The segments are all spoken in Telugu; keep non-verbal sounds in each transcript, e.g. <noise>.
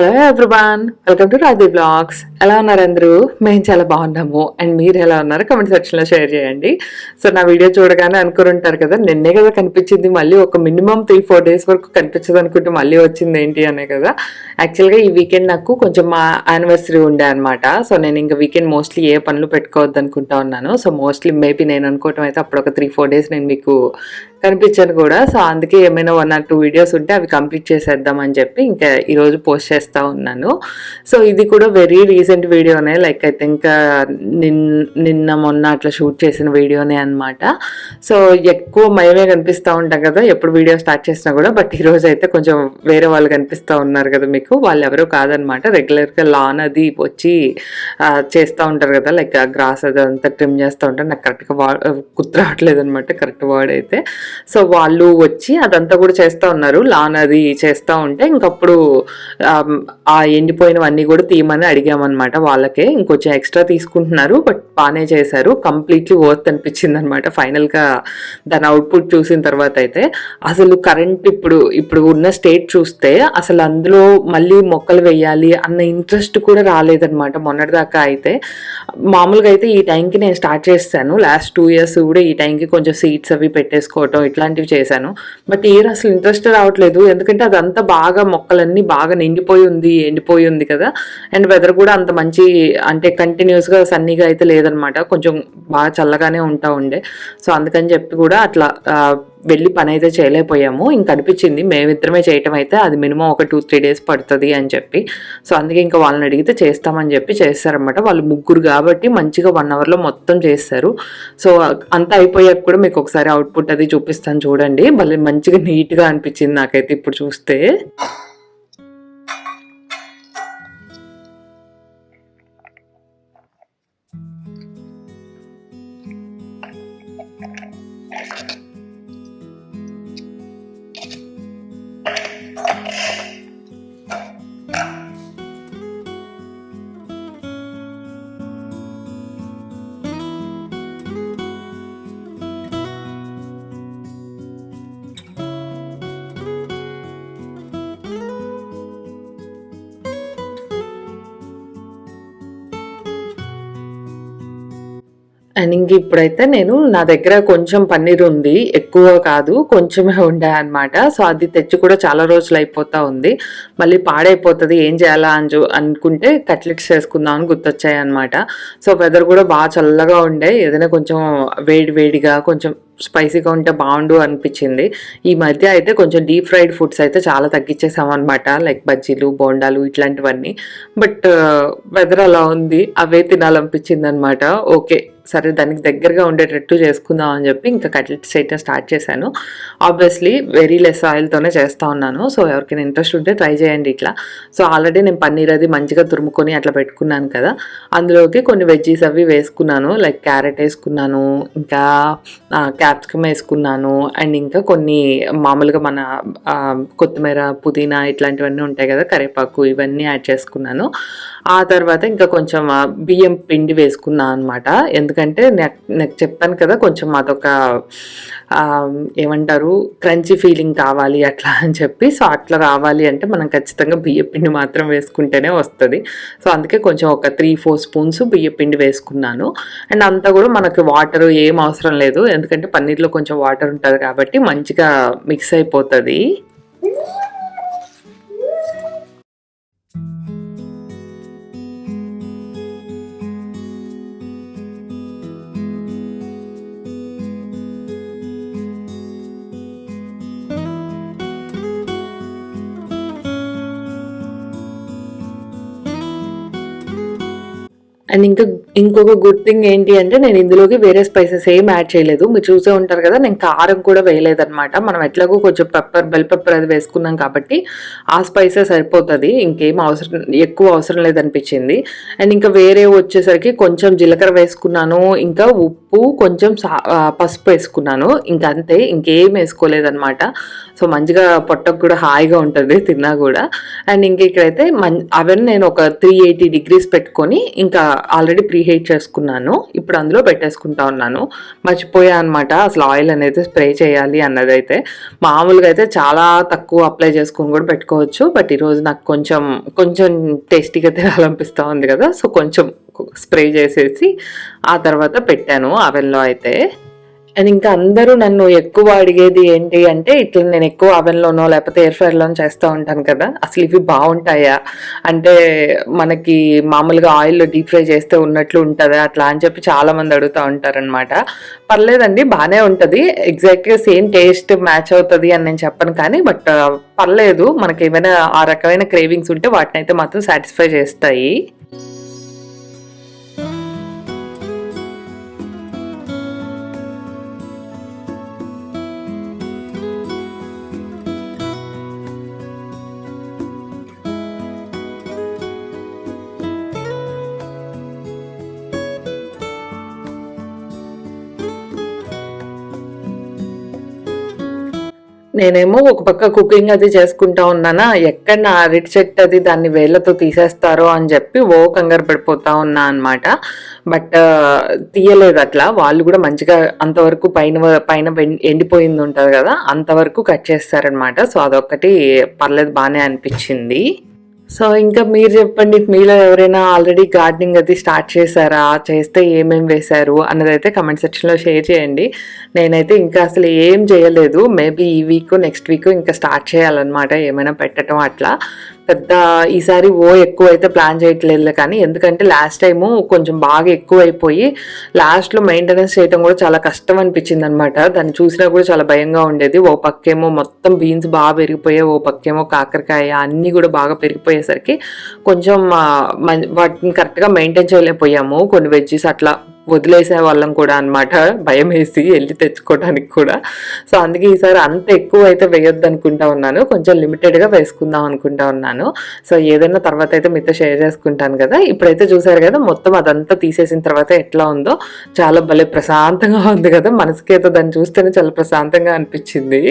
Hello everyone welcome to Radhi vlogs ఎలా ఉన్నారు అందరూ? మేము చాలా బాగున్నాము. అండ్ మీరు ఎలా ఉన్నారు? కమెంట్ సెక్షన్లో షేర్ చేయండి. సో నా వీడియో చూడగానే అనుకుని ఉంటారు కదా నిన్నే కదా కనిపించింది మళ్ళీ ఒక మినిమం త్రీ ఫోర్ డేస్ వరకు కనిపించదు అనుకుంటే మళ్ళీ వచ్చింది ఏంటి అనే కదా. యాక్చువల్గా ఈ వీకెండ్ నాకు కొంచెం మా యానివర్సరీ ఉండే అనమాట సో నేను ఇంకా వీకెండ్ మోస్ట్లీ ఏ పనులు పెట్టుకోవద్దు అనుకుంటా ఉన్నాను. సో మోస్ట్లీ మేబీ నేను అనుకోవటం అయితే అప్పుడు ఒక త్రీ ఫోర్ డేస్ నేను మీకు కనిపించాను కూడా. సో అందుకే ఏమైనా వన్ ఆర్ టూ వీడియోస్ ఉంటే అవి కంప్లీట్ చేసేద్దాం అని చెప్పి ఇంకా ఈరోజు పోస్ట్ చేస్తూ ఉన్నాను. సో ఇది కూడా వెరీ రీసెంట్ వీడియోనే లైక్ ఐ థింక్ నిన్ నిన్న మొన్న అట్లా షూట్ చేసిన వీడియోనే అనమాట సో ఎక్కువ మయమే కనిపిస్తూ ఉంటాం కదా. ఎప్పుడు వీడియో స్టార్ట్ చేసినా కూడా. బట్ ఈరోజు అయితే కొంచెం వేరే వాళ్ళు కనిపిస్తూ ఉన్నారు కదా మీకు. వాళ్ళు ఎవరు కాదనమాట రెగ్యులర్గా లాన్ అది వచ్చి చేస్తూ ఉంటారు కదా. లైక్ గ్రాస్ అది అంతా ట్రిమ్ చేస్తూ ఉంటారు. నాకు కరెక్ట్గా వా గుర్తు రావట్లేదు అనమాట కరెక్ట్ వర్డ్ అయితే. సో వాళ్ళు వచ్చి అదంతా కూడా చేస్తూ ఉన్నారు. లాన్ అది చేస్తూ ఉంటే ఇంకప్పుడు ఆ ఎండిపోయినవన్నీ కూడా తీయమని అడిగామన్నమాట వాళ్ళకే. ఇంకొంచెం ఎక్స్ట్రా తీసుకుంటున్నారు బట్ బాగానే చేశారు. కంప్లీట్లీ వర్త్ అనిపించింది అనమాట ఫైనల్గా దాని అవుట్పుట్ చూసిన తర్వాత అయితే. అసలు కరెంట్ ఇప్పుడు ఇప్పుడు ఉన్న స్టేట్ చూస్తే అసలు అందులో మళ్ళీ మొక్కలు వేయాలి అన్న ఇంట్రెస్ట్ కూడా రాలేదనమాట మొన్నటిదాకా అయితే మామూలుగా అయితే ఈ టైంకి నేను స్టార్ట్ చేస్తాను లాస్ట్ టూ ఇయర్స్ కూడా ఈ టైంకి కొంచెం సీట్స్ అవి పెట్టేసుకోవటం ఇట్లాంటివి చేశాను. బట్ ఈ ఇయర్ అసలు ఇంట్రెస్ట్ రావట్లేదు. ఎందుకంటే అదంతా బాగా మొక్కలన్నీ బాగా నిండిపోయి ఉంది ఎండిపోయి ఉంది కదా. అండ్ వెదర్ కూడా అంత మంచి అంటే కంటిన్యూస్గా సన్నీగా అయితే లేదనమాట. కొంచెం బాగా చల్లగానే ఉంటా ఉండే. సో అందుకని చెప్పి కూడా అట్లా వెళ్ళి పని అయితే చేయలేకపోయాము. ఇంక అనిపించింది మేమిద్దరమే చేయటం అయితే అది మినిమం ఒక టూ త్రీ డేస్ పడుతుంది అని చెప్పి. సో అందుకే ఇంకా వాళ్ళని అడిగితే చేస్తామని చెప్పి చేస్తారనమాట వాళ్ళు ముగ్గురు కాబట్టి మంచిగా వన్ అవర్లో మొత్తం చేస్తారు. సో అంతా అయిపోయాక కూడా మీకు ఒకసారి అవుట్పుట్ అది చూపిస్తాను చూడండి. మళ్ళీ మంచిగా నీట్గా అనిపించింది నాకైతే ఇప్పుడు చూస్తే. అండ్ ఇంక ఇప్పుడైతే నేను నా దగ్గర కొంచెం పన్నీర్ ఉంది. ఎక్కువ కాదు కొంచెమే ఉండే అనమాట సో అది తెచ్చి కూడా చాలా రోజులు అయిపోతా ఉంది. మళ్ళీ పాడైపోతుంది. ఏం చేయాలా అని చూ- అనుకుంటే కట్లెట్స్ చేసుకుందాం అని గుర్తొచ్చాయి అనమాట సో వెదర్ కూడా బాగా చల్లగా ఉండే. ఏదైనా కొంచెం వేడి వేడిగా కొంచెం స్పైసీగా ఉంటే బాగుండు అనిపించింది. ఈ మధ్య అయితే కొంచెం డీప్ ఫ్రైడ్ ఫుడ్స్ అయితే చాలా తగ్గించేసాం అనమాట లైక్ బజ్జీలు బోండాలు ఇట్లాంటివన్నీ. బట్ వెదర్ అలా ఉంది. అవే తినాలనిపించింది అనమాట ఓకే. సరే దానికి దగ్గరగా ఉండేటట్టు చేసుకుందాం అని చెప్పి ఇంకా కట్లెట్స్ అయితే స్టార్ట్ చేశాను. ఆబ్వియస్లీ వెరీ లెస్ ఆయిల్తోనే చేస్తా ఉన్నాను. సో ఎవరికైనా ఇంట్రెస్ట్ ఉంటే ట్రై చేయండి ఇట్లా. సో ఆల్రెడీ నేను పన్నీర్ అది మంచిగా తురుముకొని అట్లా పెట్టుకున్నాను కదా. అందులోకి కొన్ని వెజ్జీస్ అవి వేసుకున్నాను. లైక్ క్యారెట్ వేసుకున్నాను ఇంకా క్యాప్సికమ్ వేసుకున్నాను అండ్ ఇంకా కొన్ని మామూలుగా మన కొత్తిమీర పుదీనా ఇట్లాంటివన్నీ ఉంటాయి కదా కరివేపాకు ఇవన్నీ యాడ్ చేసుకున్నాను. ఆ తర్వాత ఇంకా కొంచెం బియ్యం పిండి వేసుకున్నాను అనమాట ఎందుకంటే నాకు నాకు చెప్పాను కదా కొంచెం అదొక ఏమంటారు క్రంచీ ఫీలింగ్ కావాలి అట్లా అని చెప్పి. సో అట్లా రావాలి అంటే మనం ఖచ్చితంగా బియ్య పిండి మాత్రం వేసుకుంటేనే వస్తుంది. సో అందుకే కొంచెం ఒక త్రీ ఫోర్ స్పూన్స్ బియ్య పిండి వేసుకున్నాను. అండ్ అంతా కూడా మనకు వాటర్ ఏం అవసరం లేదు. ఎందుకంటే పన్నీర్లో కొంచెం వాటర్ ఉంటుంది కాబట్టి మంచిగా మిక్స్ అయిపోతుంది. అండ్ ఇంకా ఇంకొక గుడ్ థింగ్ ఏంటి అంటే నేను ఇందులోకి వేరే స్పైసెస్ ఏం యాడ్ చేయలేదు. మీరు చూసే ఉంటారు కదా నేను కారం కూడా వేయలేదన్నమాట. మనం ఎట్లాగో కొంచెం పెప్పర్ బెల్ పెప్పర్ అది వేసుకున్నాం కాబట్టి ఆ స్పైసెస్ సరిపోతుంది. ఇంకేం అవసరం ఎక్కువ అవసరం లేదనిపించింది. అండ్ ఇంకా వేరే వచ్చేసరికి కొంచెం జీలకర్ర వేసుకున్నాను. ఇంకా ఉప్పు కొంచెం సా- పసుపు వేసుకున్నాను. ఇంకా అంతే ఇంకేం వేసుకోలేదన్నమాట. సో మంచిగా పొట్టకు కూడా హాయిగా ఉంటుంది తిన్నా కూడా. అండ్ ఇంక ఇక్కడైతే మన్ అవన్నీ నేను ఒక త్రీ ఎయిటీ డిగ్రీస్ పెట్టుకొని ఇంకా ఆల్రెడీ ప్రీ హీట్ చేసుకున్నాను. ఇప్పుడు అందులో పెట్టేసుకుంటా ఉన్నాను. మర్చిపోయా అనమాట అసలు ఆయిల్ అనేది స్ప్రే చేయాలి అన్నది అయితే మామూలుగా అయితే చాలా తక్కువ అప్లై చేసుకుని కూడా పెట్టుకోవచ్చు. బట్ ఈరోజు నాకు కొంచెం కొంచెం టేస్టీగా తినాలనిపిస్తూ ఉంది కదా. సో కొంచెం స్ప్రే చేసేసి ఆ తర్వాత పెట్టాను అవెన్లో అయితే. అండ్ ఇంకా అందరూ నన్ను ఎక్కువ అడిగేది ఏంటి అంటే ఇట్లా నేను ఎక్కువ అవెన్లోనో లేకపోతే ఎయిర్ ఫ్రైర్లోనో చేస్తూ ఉంటాను కదా. అసలు ఇవి బాగుంటాయా? అంటే మనకి మామూలుగా ఆయిల్లో డీప్ ఫ్రై చేస్తే ఉన్నట్లు ఉంటుందా? అట్లా అని చెప్పి చాలా మంది అడుగుతూ ఉంటారనమాట పర్లేదండి బాగానే ఉంటుంది. ఎగ్జాక్ట్గా సేమ్ టేస్ట్ మ్యాచ్ అవుతుంది అని నేను చెప్పను కానీ బట్ uh, పర్లేదు. మనకి ఏమైనా ఆ రకమైన క్రేవింగ్స్ ఉంటే వాటిని అయితే మాత్రం సాటిస్ఫై చేస్తాయి. నేనేమో ఒక పక్క కుకింగ్ అది చేసుకుంటా ఉన్నానా ఎక్కడ నా అరటి చెట్టు అది దాన్ని వేళ్ళతో తీసేస్తారో అని చెప్పి ఓ కంగారు పడిపోతా ఉన్నా అనమాట బట్ తీయలేదు అట్లా. వాళ్ళు కూడా మంచిగా అంతవరకు పైన పైన ఎండిపోయింది ఉంటుంది కదా అంతవరకు కట్ చేస్తారనమాట సో అదొక్కటి పర్లేదు బాగానే అనిపించింది. సో ఇంకా మీరు చెప్పండి మీలో ఎవరైనా ఆల్రెడీ గార్డెనింగ్ అది స్టార్ట్ చేశారా? చేస్తే ఏమేమి వేశారు? అన్నది అయితే కమెంట్ సెక్షన్లో షేర్ చేయండి. నేనైతే ఇంకా అసలు ఏం చేయలేదు. మేబీ ఈ వీక్ నెక్స్ట్ వీక్ ఇంకా స్టార్ట్ చేయాలన్నమాట ఏమైనా పెట్టడం అట్లా. పెద్ద ఈసారి ఓ ఎక్కువ అయితే ప్లాన్ చేయట్లేదు కానీ ఎందుకంటే లాస్ట్ టైము కొంచెం బాగా ఎక్కువైపోయి లాస్ట్లో మెయింటెనెన్స్ చేయడం కూడా చాలా కష్టం అనిపించింది అనమాట దాన్ని చూసినా కూడా చాలా భయంగా ఉండేది. ఓ పక్కేమో మొత్తం బీన్స్ బాగా పెరిగిపోయాయి ఓ పక్కేమో కాకరకాయ అన్నీ కూడా బాగా పెరిగిపోయేసరికి కొంచెం వాటిని కరెక్ట్గా మెయింటైన్ చేయలేకపోయాము. కొన్ని వెజ్జెస్ అట్లా వదిలేసే వాళ్ళం కూడా అన్నమాట. భయం వేసి వెళ్ళి తెచ్చుకోవడానికి కూడా. సో అందుకే ఈసారి అంత ఎక్కువ అయితే వేయొద్దు అనుకుంటా ఉన్నాను. కొంచెం లిమిటెడ్గా వేసుకుందాం అనుకుంటా ఉన్నాను. సో ఏదైనా తర్వాత అయితే మీతో షేర్ చేసుకుంటాను కదా. ఇప్పుడైతే చూసారు కదా మొత్తం అదంతా తీసేసిన తర్వాత ఎట్లా ఉందో. చాలా భలే ప్రశాంతంగా ఉంది కదా. మనసుకి అయితే దాన్ని చూస్తేనే చాలా ప్రశాంతంగా అనిపించింది.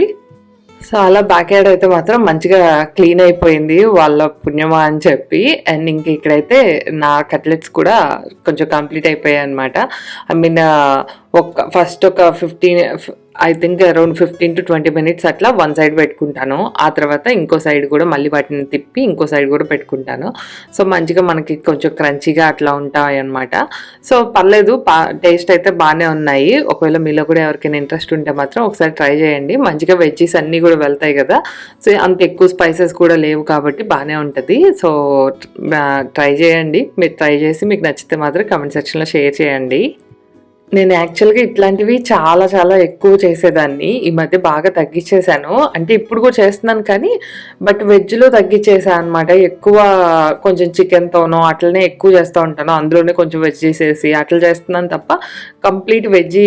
సో అలా బ్యాక్ యార్డ్ అయితే మాత్రం మంచిగా క్లీన్ అయిపోయింది వాళ్ళ పుణ్యమా అని చెప్పి. అండ్ ఇంక ఇక్కడైతే నా కట్లెట్స్ కూడా కొంచెం కంప్లీట్ అయిపోయాయి అనమాట ఐ మీన్ ఒక ఫస్ట్ ఒక fifteen I think around fifteen to twenty minutes అట్లా వన్ సైడ్ పెట్టుకుంటాను. ఆ తర్వాత ఇంకో సైడ్ కూడా మళ్ళీ వాటిని తిప్పి ఇంకో సైడ్ కూడా పెట్టుకుంటాను. సో మంచిగా మనకి కొంచెం క్రంచీగా అట్లా ఉంటాయి అనమాట సో పర్లేదు టేస్ట్ అయితే బాగానే ఉన్నాయి. ఒకవేళ మీలో కూడా ఎవరికైనా ఇంట్రెస్ట్ ఉంటే మాత్రం ఒకసారి ట్రై చేయండి. మంచిగా వెజ్జీస్ అన్నీ కూడా వెళ్తాయి కదా. సో అంత ఎక్కువ స్పైసెస్ కూడా లేవు కాబట్టి బాగానే ఉంటుంది. సో ట్రై చేయండి. మీరు ట్రై చేసి మీకు నచ్చితే మాత్రం కమెంట్ సెక్షన్లో షేర్ చేయండి. నేను యాక్చువల్గా ఇట్లాంటివి చాలా చాలా ఎక్కువ చేసేదాన్ని. ఈ మధ్య బాగా తగ్గించేశాను అంటే ఇప్పుడు కూడా చేస్తున్నాను కానీ బట్ వెజ్లో తగ్గించేసాను అనమాట ఎక్కువ కొంచెం చికెన్తోనో అట్లనే ఎక్కువ చేస్తూ ఉంటాను. అందులోనే కొంచెం వెజ్ చేసేసి అట్లా చేస్తున్నాను తప్ప కంప్లీట్ వెజ్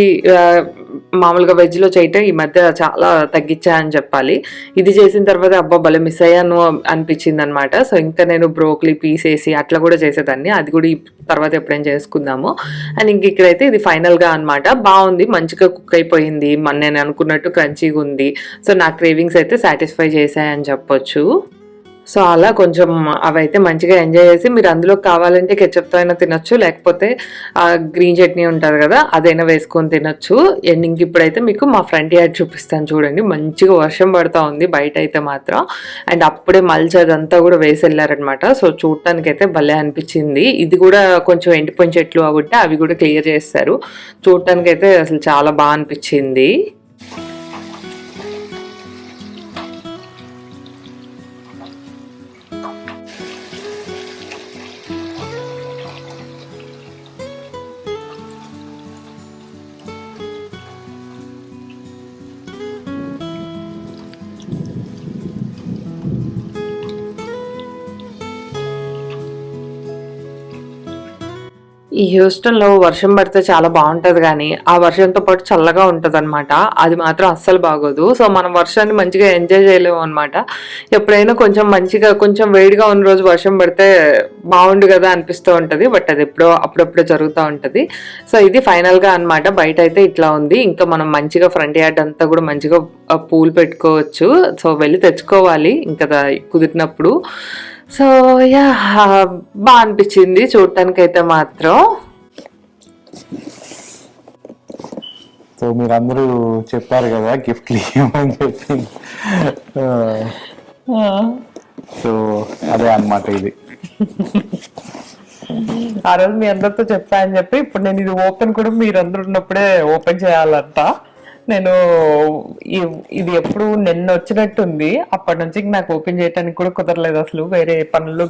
మామూలుగా వెజ్లో చేయటం ఈ మధ్య చాలా తగ్గించాయని చెప్పాలి. ఇది చేసిన తర్వాత అబ్బా భలే మిస్ అయ్యాను అనిపించింది అనమాట సో ఇంకా నేను బ్రోక్లీ పీస్ వేసి అట్లా కూడా చేసేదాన్ని. అది కూడా తర్వాత ఎప్పుడైనా చేసుకుందాము. అండ్ ఇంక ఇక్కడైతే ఇది ఫైనల్గా అన్నమాట. బాగుంది మంచిగా కుక్ అయిపోయింది. మన నేను అనుకున్నట్టు క్రంచీగా ఉంది. సో నా క్రేవింగ్స్ అయితే సాటిస్ఫై చేశాయని చెప్పొచ్చు. సో అలా కొంచెం అవైతే మంచిగా ఎంజాయ్ చేసి మీరు అందులో కావాలంటే కెచప్తో అయినా తినొచ్చు లేకపోతే గ్రీన్ చట్నీ ఉంటుంది కదా అదైనా వేసుకొని తినొచ్చు. అండ్ ఇంక ఇప్పుడైతే మీకు మా ఫ్రంట్ యార్డ్ చూపిస్తాను చూడండి. మంచిగా వర్షం పడుతూ ఉంది బయట అయితే మాత్రం. అండ్ అప్పుడే మల్చి అదంతా కూడా వేసి వెళ్ళారనమాట సో చూడటానికి అయితే భలే అనిపించింది. ఇది కూడా కొంచెం ఎండిపోయిన చెట్లు అవి అవి కూడా క్లియర్ చేస్తారు. చూడటానికి అయితే అసలు చాలా బాగా అనిపించింది. ఈ హ్యూస్టన్లో వర్షం పడితే చాలా బాగుంటుంది కానీ ఆ వర్షంతో పాటు చల్లగా ఉంటుంది అనమాట అది మాత్రం అస్సలు బాగోదు. సో మనం వర్షాన్ని మంచిగా ఎంజాయ్ చేయలేము అనమాట ఎప్పుడైనా కొంచెం మంచిగా కొంచెం వేడిగా ఉన్న రోజు వర్షం పడితే బాగుండు కదా అనిపిస్తూ ఉంటుంది. బట్ అది ఎప్పుడో అప్పుడప్పుడు జరుగుతూ ఉంటుంది. సో ఇది ఫైనల్గా అనమాట బయట అయితే ఇట్లా ఉంది. ఇంకా మనం మంచిగా ఫ్రంట్ యార్డ్ అంతా కూడా మంచిగా పూలు పెట్టుకోవచ్చు. సో వెళ్ళి తెచ్చుకోవాలి. ఇంకా కుదిరినప్పుడు. సో యా బాగా అనిపించింది చూడటానికైతే మాత్రం. సో మీరందరూ చెప్పారు కదా గిఫ్ట్లు ఇవ్వమని చెప్పి. సో అదే అన్నమాట ఇది. ఆ రోజు మీ అందరితో చెప్పా అని చెప్పి ఇప్పుడు నేను ఇది ఓపెన్ కూడా మీరందరూ ఉన్నప్పుడే ఓపెన్ చేయాలంట. నేను ఇది ఎప్పుడు నిన్న వచ్చినట్టుంది. అప్పటి నుంచి నాకు ఓపెన్ చేయడానికి కూడా కుదరలేదు అసలు. వేరే పనులు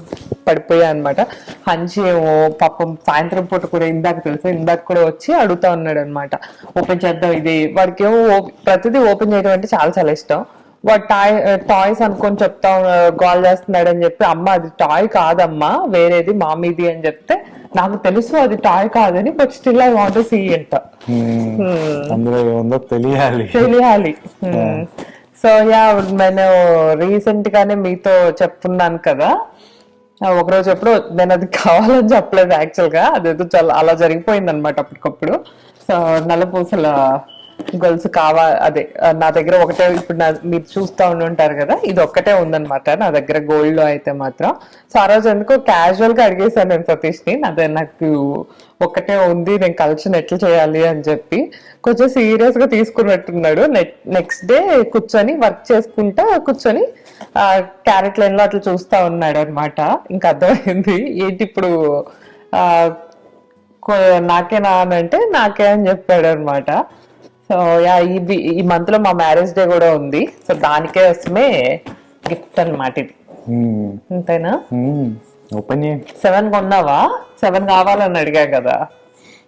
పడిపోయా అనమాట హంచి ఏమో పాపం సాయంత్రం పూట కూడా ఇందాక తెలుసు ఇందాక కూడా వచ్చి అడుగుతా ఉన్నాడు అనమాట ఓపెన్ చేద్దాం ఇది. వాడికి ఏమో ప్రతిదీ ఓపెన్ చేయడం అంటే చాలా చాలా ఇష్టం. వాడు టాయ్ టాయ్స్ అనుకొని చెప్తా గోల్ చేస్తున్నాడు అని చెప్పి అమ్మ అది టాయ్ కాదమ్మా వేరేది మామీది అని చెప్తే నాకు తెలుసు అది టాయ్ కాదని but still I want see అంట Hmm. అందులో ఏముందో తెలియాలి. తెలియాలి. సో యా నేను రీసెంట్ గానే మీతో చెప్తున్నాను కదా. ఆ, ఒకరోజు ఎప్పుడు నేను అది కావాలని చెప్పలేదు యాక్చువల్గా. అదేదో చాలా అలా జరిగిపోయింది అనమాట అప్పటికప్పుడు. సో నల్లపూసల గొలుసు కావా అదే నా దగ్గర ఒకటే ఇప్పుడు నా మీరు చూస్తూ ఉండి ఉంటారు కదా ఇది ఒక్కటే ఉందనమాట నా దగ్గర గోల్డ్లో అయితే మాత్రం. సో ఆ రోజు ఎందుకో క్యాజువల్గా అడిగేశాను నేను సతీష్ని అదే నాకు ఒక్కటే ఉంది నేను కలెక్షన్ ఎట్లా చేయాలి అని చెప్పి. కొంచెం సీరియస్గా తీసుకున్నట్టున్నాడు. నెక్స్ట్ డే కూర్చొని వర్క్ చేసుకుంటా కూర్చొని క్యారెట్ లైన్లో అట్లా చూస్తా ఉన్నాడు అనమాట ఇంకా అర్థమైంది ఏంటి ఇప్పుడు ఆ, నాకేనా అని అంటే నాకే అని చెప్పాడు అనమాట సో యా ఇది ఈ మంత్లో మా మ్యారేజ్ డే కూడా ఉంది సో దానికే వస్తే గిఫ్ట్ అన్నమాట ఇది Hmm. అంతేనా Hmm. ఓపెన్ చేయి సెవెన్ కొన్నావా సెవెన్ కావాలని అడిగా కదా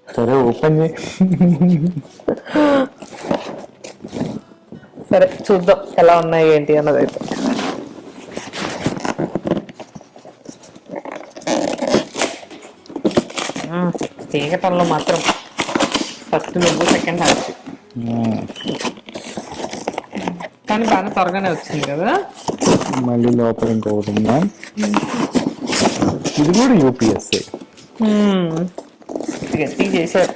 సరే ఓపెన్ చేయి సరే చూద్దాం ఎలా ఉన్నాయి ఏంటి అన్నది అయితే మ్మ్. తీగటంలో మాత్రం ఫస్ట్ నువ్వు సెకండ్ హ్యాపీ Hmm. కానీ బాగా త్వరగానే వచ్చింది కదా? మళ్ళీ లోపల ఇంకొకటి ఉందా? ఇది కూడా యూపీఎస్ఏ. గట్టి చేశారు.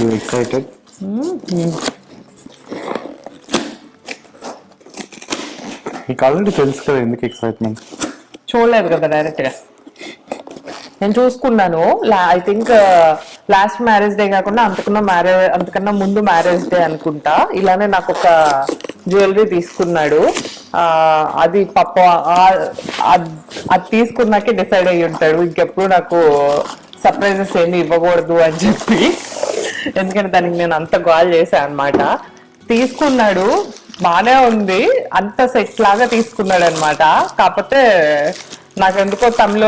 యూ ఎక్సైటెడ్ మీకు ఆల్రెడీ తెలుసు కదా ఎందుకు ఎక్సైట్మెంట్ చూడలేదు కదా డైరెక్ట్గా. నేను చూసుకున్నాను. I think last marriage day కాకుండా అంతకన్నా మ్యారేజ్ అంతకన్నా ముందు మ్యారేజ్ డే అనుకుంటా. ఇలానే నాకు ఒక జ్యువెలరీ తీసుకున్నాడు అది పప్ప అది తీసుకున్నాకే డిసైడ్ అయ్యి ఉంటాడు. ఇంకెప్పుడు నాకు సర్ప్రైజెస్ ఏమి ఇవ్వకూడదు అని చెప్పి. ఎందుకంటే దానికి నేను అంత గోల్ చేశాను అనమాట తీసుకున్నాడు. బాగానే ఉంది. అంత సెట్ లాగా తీసుకున్నాడు అనమాట కాకపోతే నాకు ఎందుకో తమిళ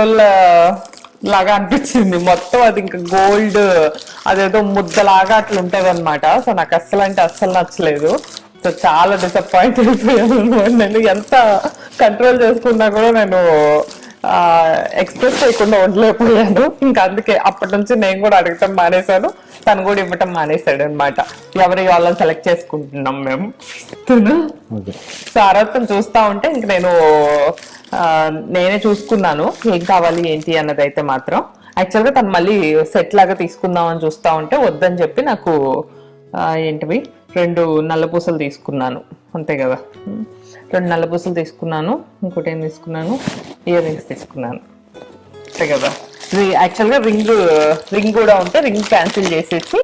లాగా అనిపించింది. మొత్తం అది ఇంకా గోల్డ్ అదేదో ముద్దలాగా అట్లా ఉంటది అనమాట సో నాకు అస్సలు అంటే అస్సలు నచ్చలేదు. సో చాలా డిసప్పాయింట్ అయిపోయాను. <laughs> నేను ఎంత కంట్రోల్ చేసుకున్నా కూడా నేను ఎక్స్ప్రెస్ చేయకుండా ఉండలేకపోయాను ఇంకా అందుకే అప్పటి నుంచి నేను కూడా అడగటం మానేశాను. తను కూడా ఇవ్వటం మానేశాడు అనమాట ఎవరి వాళ్ళని సెలెక్ట్ చేసుకుంటున్నాం మేము. సో ఆ రోజు తను చూస్తా ఉంటే ఇంక నేను నేనే చూసుకున్నాను. ఏం కావాలి ఏంటి అన్నది అయితే మాత్రం. యాక్చువల్గా తను మళ్ళీ సెట్ లాగా తీసుకుందాం అని చూస్తా ఉంటే వద్దని చెప్పి నాకు ఏంటివి? రెండు నల్ల పూసలు తీసుకున్నాను. అంతే కదా. రెండు నల్ల పూసలు తీసుకున్నాను ఇంకోటి ఏం తీసుకున్నాను? ఇయర్ రింగ్స్ తీసుకున్నాను. అంతే కదా? యాక్చువల్గా రింగ్ రింగ్ కూడా ఉంటే రింగ్ క్యాన్సిల్ చేసేసి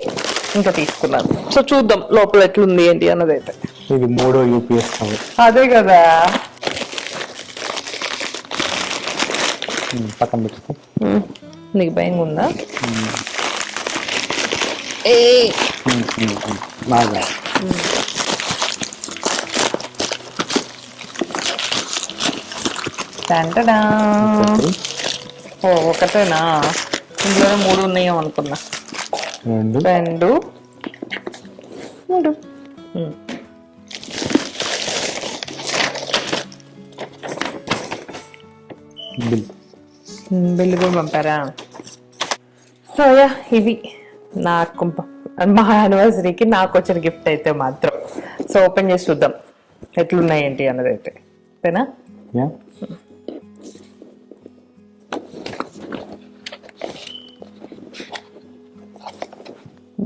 ఇంకా తీసుకున్నాను. సో చూద్దాం లోపల ఎట్లుంది ఏంటి అన్నది అయితే. ఇది మూడో యూపీఎస్ అదే కదా? పక్కన పెట్టుకో. నీకు భయం ఉందా? hmm. బాగా ఓ ఒకటేనా? ఇందులో మూడు ఉన్నాయో అనుకున్నా. రెండు. మూడు. బిల్లు కూడా పంపారా? సో యా ఇది నాకు మా యానివర్సరీకి నాకు వచ్చిన గిఫ్ట్ అయితే మాత్రం. సో ఓపెన్ చేసి చూద్దాం. ఎట్లున్నాయి ఏంటి అన్నది అయితే ఓకేనా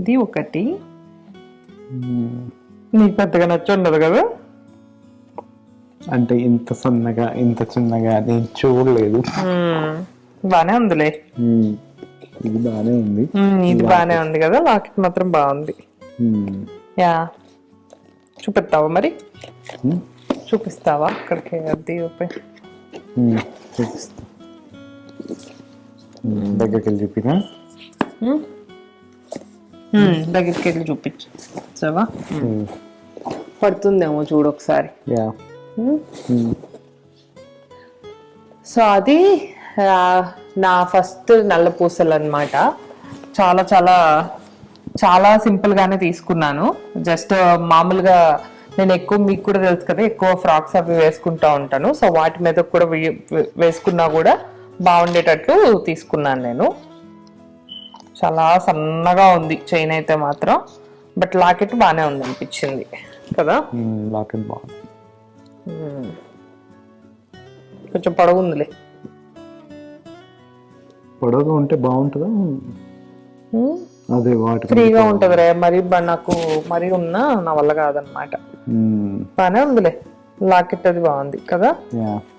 ఇది ఒకటి. నీకు పెద్దగా నచ్చి ఉండదు కదా? అంటే ఇంత సన్నగా ఇంత చిన్నగా నేను చూడలేదు. బానే ఉందిలే. ఇది బాగానే ఉంది. ఇది బానే ఉంది కదా? లాకెట్ మాత్రం బాగుంది. యా. చూపిస్తావా మరి. చూపిస్తావా? అక్కడికి అది. చూపిస్తా. దగ్గరికి వెళ్ళి చూపినా? దగ్గరికి వెళ్ళి చూపించు. సవా మ్మ్. పడుతుందేమో చూడు ఒకసారి. సో అది నా ఫస్ట్ నల్ల పూసలు అనమాట చాలా చాలా చాలా సింపుల్ గానే తీసుకున్నాను. జస్ట్ మామూలుగా నేను ఎక్కువ మీకు కూడా తెలుసు కదా ఎక్కువ ఫ్రాక్స్ అవి వేసుకుంటా ఉంటాను. సో వాటి మీద కూడా వేసుకున్నా కూడా బాగుండేటట్లు తీసుకున్నాను నేను. చాలా సన్నగా ఉంది చైన్ అయితే మాత్రం బట్ లాకెట్ బాగానే ఉంది అనిపించింది. కదా. లాకెట్ బాగుంది. కొంచెం పొడవు ఉందిలే. పొడవుగా ఉంటే బాగుంటుందా. అదే వాటి ఫ్రీగా ఉంటది రే మరి నాకు మరి ఉన్నా నా వల్ల కాదనమాట. బానే ఉందిలే. లాకెట్ అది బాగుంది కదా?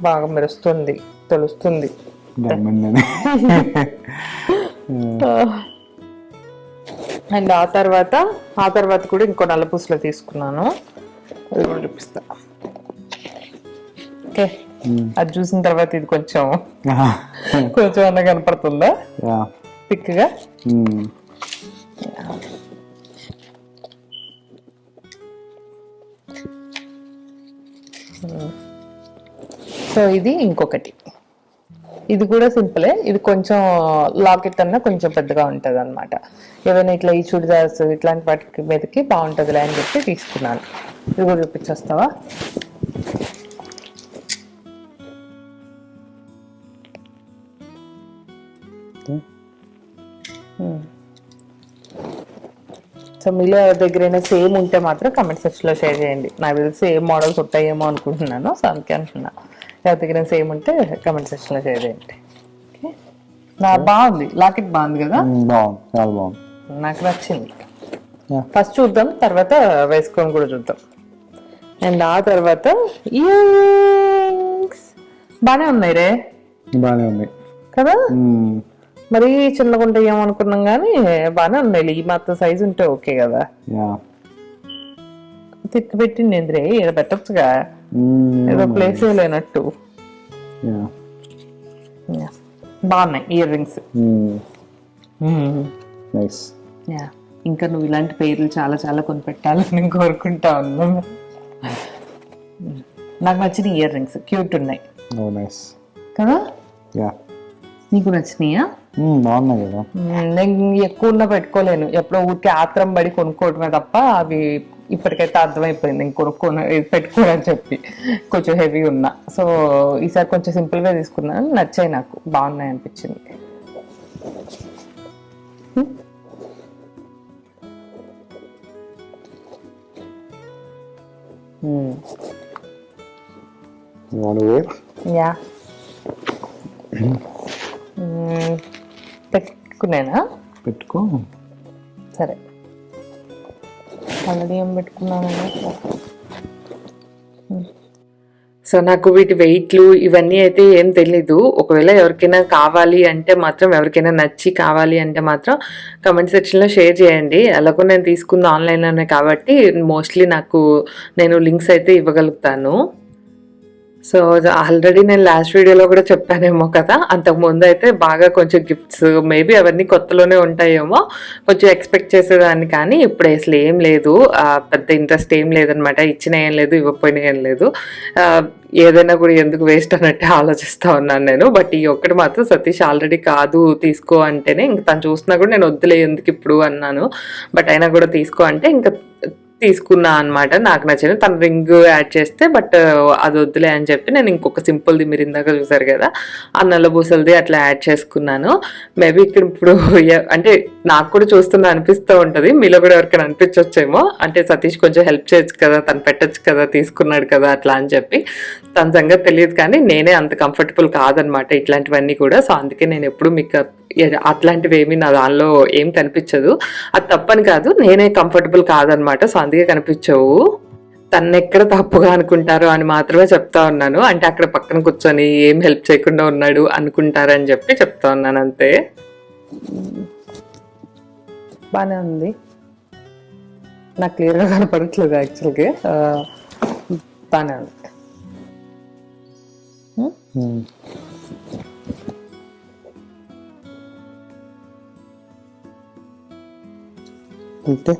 బాగా మెరుస్తుంది తెలుస్తుంది. <laughs> అండ్ ఆ తర్వాత ఆ తర్వాత కూడా ఇంకో నల్ల పూసలు తీసుకున్నాను. అది కూడా చూపిస్తా. ఓకే. అది చూసిన తర్వాత ఇది కొంచెం. కొంచెం అన్న కనపడుతుందా? థిక్గా? మ్మ్. సో ఇది ఇంకొకటి. ఇది కూడా సింపులే. ఇది కొంచెం లాకెట్ అన్నా కొంచెం పెద్దగా ఉంటుంది అనమాట ఏదైనా ఇట్లా ఈ చుడిదార్స్ ఇట్లాంటి వాటికి మీదకి బాగుంటుందిలే అని చెప్పి తీసుకున్నాను. ఇది కూడా చూపించేస్తావా? సో మీలో ఎవరి దగ్గరైనా సేమ్ ఉంటే మాత్రం కమెంట్ సెక్షన్లో షేర్ చేయండి. నాకు తెలిసి సేమ్ మోడల్స్ ఉంటాయేమో అనుకుంటున్నాను. సో అందుకే అంటున్నా ఎవరి దగ్గర సేమ్ ఉంటే కమెంట్ సెక్షన్లో షేర్ చేయండి. ఓకే నా బాగుంది. లాకెట్ బాగుంది కదా. బాగుంది. చాలా బాగుంది. నాకు నచ్చింది. ఫస్ట్ చూద్దాం తర్వాత వేసుకొని కూడా చూద్దాం. అండ్ ఆ తర్వాత బాగానే ఉన్నాయి రే. బాగానే ఉంది కదా. మరీ చిన్నగా ఉంటాయేమో అనుకున్నాం కానీ బాగానే ఉన్నాయి. ఈ మాత్రం సైజు ఉంటే ఓకే కదా. తిత్తి పెట్టింది ఏంద్రే ఇక్కడ పెట్టచ్చుగా. ఏదో ప్లేస్ లేనట్టు. యా. బాగున్నాయి ఇయర్ రింగ్స్. నైస్ ఇంకా నువ్వు ఇలాంటి పేర్లు చాలా చాలా కొని పెట్టాలని నేను కోరుకుంటా ఉన్నాను. నాకు నచ్చిన ఇయర్ రింగ్స్ క్యూట్ ఉన్నాయి. నైస్ కదా? యా నీకు నచ్చినాయా? మ్మ్. బాగున్నాయి కదా. మ్మ్, నేను ఎక్కువ ఉన్న పెట్టుకోలేను. ఎప్పుడో ఊరికే ఆత్రం పడి కొనుక్కోవడమే తప్ప అవి ఇప్పటికైతే అర్థమైపోయింది నేను కొనుక్కోను పెట్టుకోనని చెప్పి. కొంచెం హెవీ ఉన్నా. సో ఈసారి కొంచెం simple గా తీసుకున్నాను నచ్చాయి నాకు. బాగున్నాయి అనిపించింది. You want to wear? Yeah పెట్టుకునేనా? పెట్టుకో. సరే. ఆల్రెడీ ఏం పెట్టుకున్నాను సో నాకు వీటి వెయిట్లు ఇవన్నీ అయితే ఏం తెలీదు. ఒకవేళ ఎవరికైనా కావాలి అంటే మాత్రం ఎవరికైనా నచ్చి కావాలి అంటే మాత్రం కమెంట్ సెక్షన్లో షేర్ చేయండి. ఎలాగో నేను తీసుకుంది ఆన్లైన్లోనే కాబట్టి మోస్ట్లీ నాకు నేను లింక్స్ అయితే ఇవ్వగలుగుతాను. సో ఆల్రెడీ నేను లాస్ట్ వీడియోలో కూడా చెప్పానేమో కదా అంతకు ముందు అయితే బాగా కొంచెం గిఫ్ట్స్ మేబీ అవన్నీ కొత్తలోనే ఉంటాయేమో కొంచెం ఎక్స్పెక్ట్ చేసేదాన్ని కానీ ఇప్పుడు అసలు ఏం లేదు. పెద్ద ఇంట్రెస్ట్ ఏం లేదనమాట. ఇచ్చిన ఏం లేదు ఇవ్వకపోయినా ఏం లేదు. ఏదైనా కూడా ఎందుకు వేస్ట్ అన్నట్టే ఆలోచిస్తా ఉన్నాను నేను. బట్ ఈ ఒక్కటి మాత్రం సతీష్ ఆల్రెడీ కాదు తీసుకో అంటేనే ఇంక తను చూసినా కూడా నేను వద్దులే ఎందుకు ఇప్పుడు అన్నాను. బట్ అయినా కూడా తీసుకో అంటే ఇంకా తీసుకున్నా అనమాట నాకు నచ్చింది. తన రింగ్ యాడ్ చేస్తే బట్ అది వద్దులే అని చెప్పి నేను ఇంకొక సింపుల్ది మీరు ఇందాక చూసారు కదా ఆ నల్లబూసలది అట్లా యాడ్ చేసుకున్నాను. మేబీ ఇక్కడ ఇప్పుడు అంటే నాకు కూడా చూస్తున్నా అనిపిస్తూ ఉంటుంది. మీలో కూడా ఎవరికైనా అనిపించవచ్చేమో అంటే సతీష్ కొంచెం హెల్ప్ చేయొచ్చు కదా తను పెట్టొచ్చు కదా తీసుకున్నాడు కదా అట్లా అని చెప్పి. తన సంగతి తెలియదు కానీ నేనే అంత కంఫర్టబుల్ కాదనమాట ఇట్లాంటివన్నీ కూడా. సో అందుకే నేను ఎప్పుడు మీకు అట్లాంటివి ఏమీ నా దానిలో ఏం కనిపించదు. అది తప్పని కాదు నేనే కంఫర్టబుల్ కాదనమాట. సో అందుకే కనిపించవు. తను ఎక్కడ తప్పుగా అనుకుంటారో అని మాత్రమే చెప్తా ఉన్నాను. అంటే అక్కడ పక్కన కూర్చొని ఏం హెల్ప్ చేయకుండా ఉన్నాడు అనుకుంటారని చెప్పి చెప్తా ఉన్నాను అంతే. బాగానే ఉంది. నాకు క్లియర్గా కనపడట్లేదు యాక్చువల్గా బాగానే ఉంది. అంటే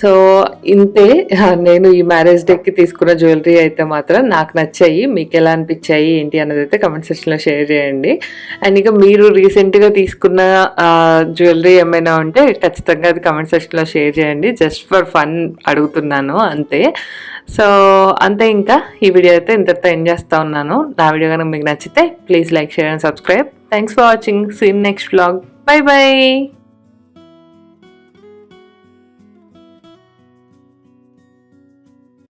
సో ఇంతే. నేను ఈ మ్యారేజ్ డేకి తీసుకున్న జ్యువెలరీ అయితే మాత్రం నాకు నచ్చాయి. మీకు ఎలా అనిపించాయి ఏంటి అన్నది అయితే కమెంట్ సెక్షన్లో షేర్ చేయండి. అండ్ ఇక మీరు రీసెంట్గా తీసుకున్న జ్యువెలరీ ఏమైనా ఉంటే ఖచ్చితంగా అది కమెంట్ సెక్షన్లో షేర్ చేయండి. జస్ట్ ఫర్ ఫన్ అడుగుతున్నాను అంతే. సో అంతే ఇంకా. ఈ వీడియో అయితే ఇంతటితో ఎండ్ చేస్తూ ఉన్నాను. నా వీడియో కనుక మీకు నచ్చితే please like share and subscribe thanks for watching see in next vlog bye bye